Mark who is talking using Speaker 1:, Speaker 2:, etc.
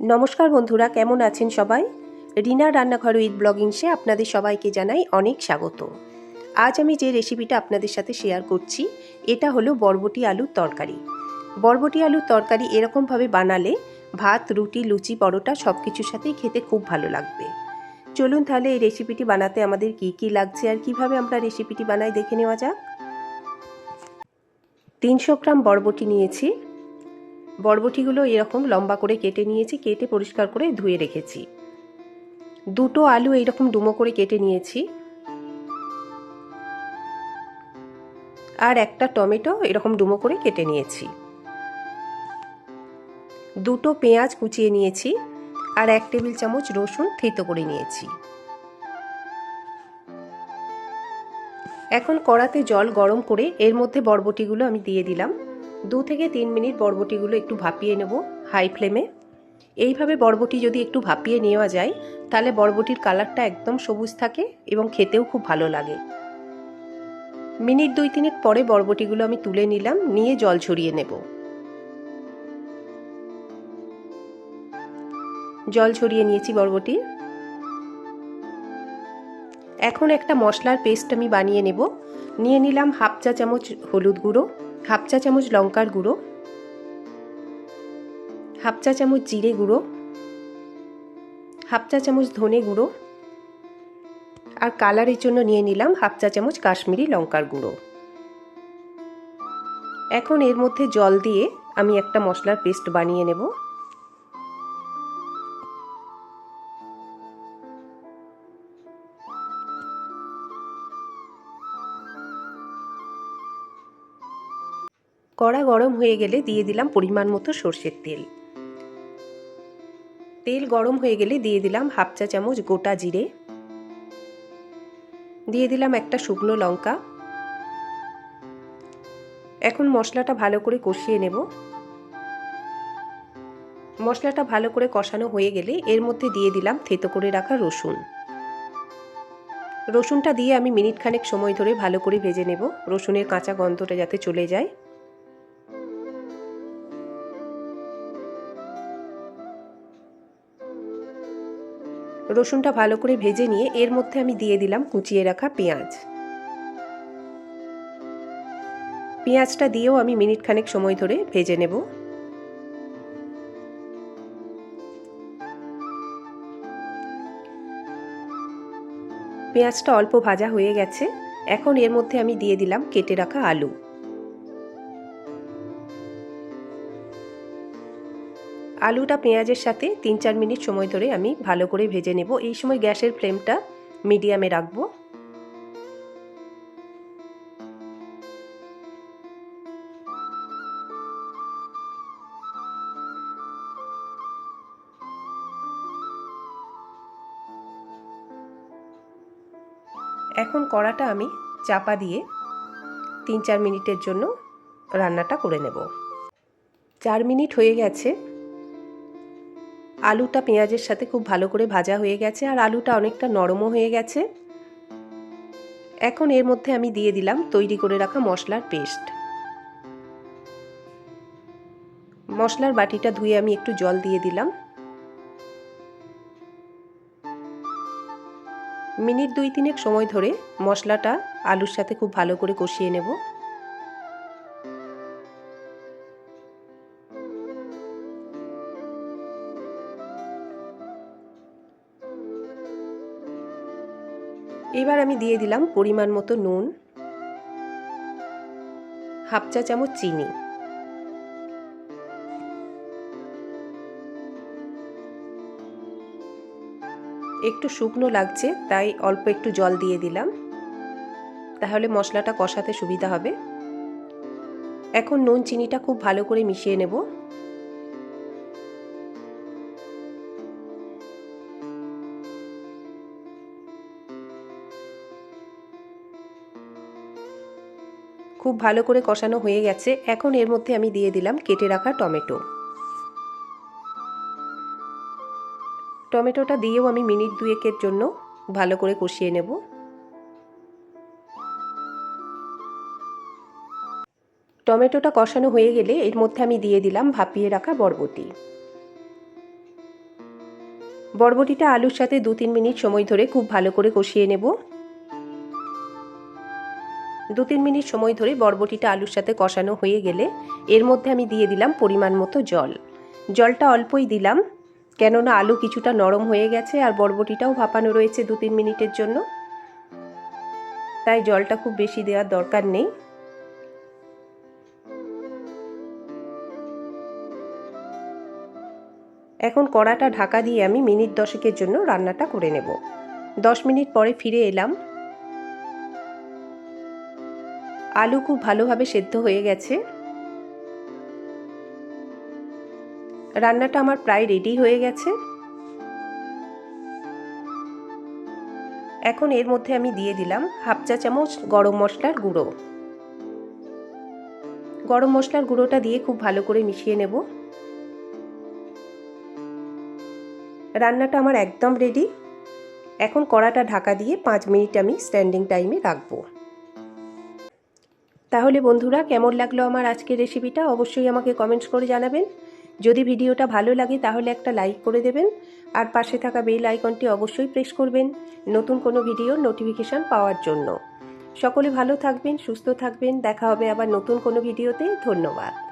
Speaker 1: নমস্কার বন্ধুরা, কেমন আছেন সবাই? রিনা রান্নাঘর উইথ ব্লগিংসে আপনাদের সবাইকে জানাই অনেক স্বাগত। আজ আমি যে রেসিপিটা আপনাদের সাথে শেয়ার করছি, এটা হলো বরবটি আলুর তরকারি। বরবটি আলুর তরকারি এরকমভাবে বানালে ভাত, রুটি, লুচি, পরোটা সব কিছুর সাথেই খেতে খুব ভালো লাগবে। চলুন তাহলে এই রেসিপিটি বানাতে আমাদের কি কি লাগছে আর কীভাবে আমরা রেসিপিটি বানাই দেখে নেওয়া যাক। তিনশো গ্রাম বরবটি নিয়েছি বরবটিগুলো এরকম লম্বা করে কেটে নিয়েছি, কেটে পরিষ্কার করে ধুয়ে রেখেছি। দুটো আলু এইরকম ডুমো করে কেটে নিয়েছি। আর একটা টমেটো এরকম ডুমো করে কেটে নিয়েছি। দুটো পেঁয়াজ কুচিয়ে নিয়েছি আর এক টেবিল চামচ রসুন থেতো করে নিয়েছি। এখন কড়াতে জল গরম করে এর মধ্যে বরবটিগুলো আমি দিয়ে দিলাম। দু থেকে তিন মিনিট বরবটিগুলো একটু ভাপিয়ে নেব হাই ফ্লেমে। এইভাবে বরবটি যদি একটু ভাপিয়ে নেওয়া যায়, তাহলে বরবটির কালারটা একদম সবুজ থাকে এবং খেতেও খুব ভালো লাগে। মিনিট দুই তিনেক পরে বরবটিগুলো আমি তুলে নিলাম, নিয়ে জল ছড়িয়ে নেব। জল ছড়িয়ে নিয়েছি বরবটির এখন একটা মশলার পেস্ট আমি বানিয়ে নেব। নিয়ে নিলাম হাফ চা চামচ হলুদ গুঁড়ো, হাফ চা চামচ লঙ্কার গুঁড়ো, হাফ চা চামচ জিরে গুঁড়ো, হাফ চা চামচ ধনে গুঁড়ো আর কালারের জন্য নিয়ে নিলাম হাফ চা চামচ কাশ্মীরি লঙ্কার গুঁড়ো। এখন এর মধ্যে জল দিয়ে আমি একটা মশলার পেস্ট বানিয়ে নেব। কড়া গরম হয়ে গেলে দিয়ে দিলাম পরিমাণ মতো সর্ষের তেল। তেল গরম হয়ে গেলে দিয়ে দিলাম হাফ চা চামচ গোটা জিরে। দিয়ে দিলাম একটা শুকনো লঙ্কা। এখন মশলাটা ভালো করে কষিয়ে নেব। মশলাটা ভালো করে কষানো হয়ে গেলে এর মধ্যে দিয়ে দিলাম থেতো করে রাখা রসুন। রসুনটা দিয়ে আমি মিনিট খানেক সময় ধরে ভালো করে ভেজে নেব। রসুনের কাঁচা গন্ধটা যাতে চলে যায়। রসুনটা ভালো করে ভেজে নিয়ে এর মধ্যে আমি দিয়ে দিলাম কুচিয়ে রাখা পেঁয়াজ। পেঁয়াজটা দিয়েও আমি মিনিট খানেক সময় ধরে ভেজে নেব। পেঁয়াজটা অল্প ভাজা হয়ে গেছে। এখন এর মধ্যে আমি দিয়ে দিলাম কেটে রাখা আলু। আলুটা পেঁয়াজের সাথে তিন চার মিনিট সময় ধরে আমি ভালো করে ভেজে নেব। এই সময় গ্যাসের ফ্লেমটা মিডিয়ামে রাখব। এখন কড়াটা আমি চাপা দিয়ে তিন চার মিনিটের জন্য রান্নাটা করে নেব। চার মিনিট হয়ে গেছে। আলুটা পেঁয়াজের সাথে খুব ভালো করে ভাজা হয়ে গেছে আর আলুটা অনেকটা নরমও হয়ে গেছে। এখন এর মধ্যে আমি দিয়ে দিলাম তৈরি করে রাখা মশলার পেস্ট। মশলার বাটিটা ধুয়ে আমি একটু জল দিয়ে দিলাম। মিনিট দুই তিনেক সময় ধরে মশলাটা আলুর সাথে খুব ভালো করে কষিয়ে নেব। এবার আমি দিয়ে দিলাম পরিমাণ মতো নুন, হাফ চা চামচ চিনি। একটু শুকনো লাগছে, তাই অল্প একটু জল দিয়ে দিলাম। তাহলে মশলাটা কষাতে সুবিধা হবে। এখন নুন, চিনিটা খুব ভালো করে মিশিয়ে নেব। খুব ভালো করে কষানো হয়ে গেছে। এখন এর মধ্যে আমি দিয়ে দিলাম কেটে রাখা টমেটো। টমেটোটা দিয়েও আমি মিনিট দুয়েকের জন্য ভালো করে কষিয়ে নেব। টমেটোটা কষানো হয়ে গেলে এর মধ্যে আমি দিয়ে দিলাম ভাপিয়ে রাখা বরবটি। বরবটিটা আলুর সাথে দু তিন মিনিট সময় ধরে খুব ভালো করে কষিয়ে নেব। দু তিন মিনিট সময় ধরে বরবটিটা আলুর সাথে কষানো হয়ে গেলে এর মধ্যে আমি দিয়ে দিলাম পরিমাণ মতো জল। জলটা অল্পই দিলাম, কেননা আলু কিছুটা নরম হয়ে গেছে আর বরবটিটাও ভাপানো রয়েছে দু তিন মিনিটের জন্য। তাই জলটা খুব বেশি দেওয়ার দরকার নেই। এখন কড়াটা ঢাকা দিয়ে আমি মিনিট দশেকের জন্য রান্নাটা করে নেব। দশ মিনিট পরে ফিরে এলাম। আলু খুব ভালোভাবে সেদ্ধ হয়ে গেছে। রান্নাটা আমার প্রায় রেডি হয়ে গেছে। এখন এর মধ্যে আমি দিয়ে দিলাম হাফ চা চামচ গরম মশলার গুঁড়ো। গরম মশলার গুঁড়োটা দিয়ে খুব ভালো করে মিশিয়ে নেব। রান্নাটা আমার একদম রেডি এখন কড়াটা ঢাকা দিয়ে পাঁচ মিনিট আমি স্ট্যান্ডিং টাইমে রাখব। তাহলে বন্ধুরা, কেমন লাগল আমার আজকের রেসিপিটা? অবশ্যই আমাকে কমেন্টস করে জানাবেন। যদি ভিডিওটা ভালো লাগে, তাহলে একটা লাইক করে দেবেন। আর পাশে থাকা বেল আইকনটি অবশ্যই প্রেস করবেন নতুন কোনো ভিডিওর নোটিফিকেশান পাওয়ার জন্য। সকলে ভালো থাকবেন, সুস্থ থাকবেন। দেখা হবে আবার নতুন কোনো ভিডিওতে। ধন্যবাদ।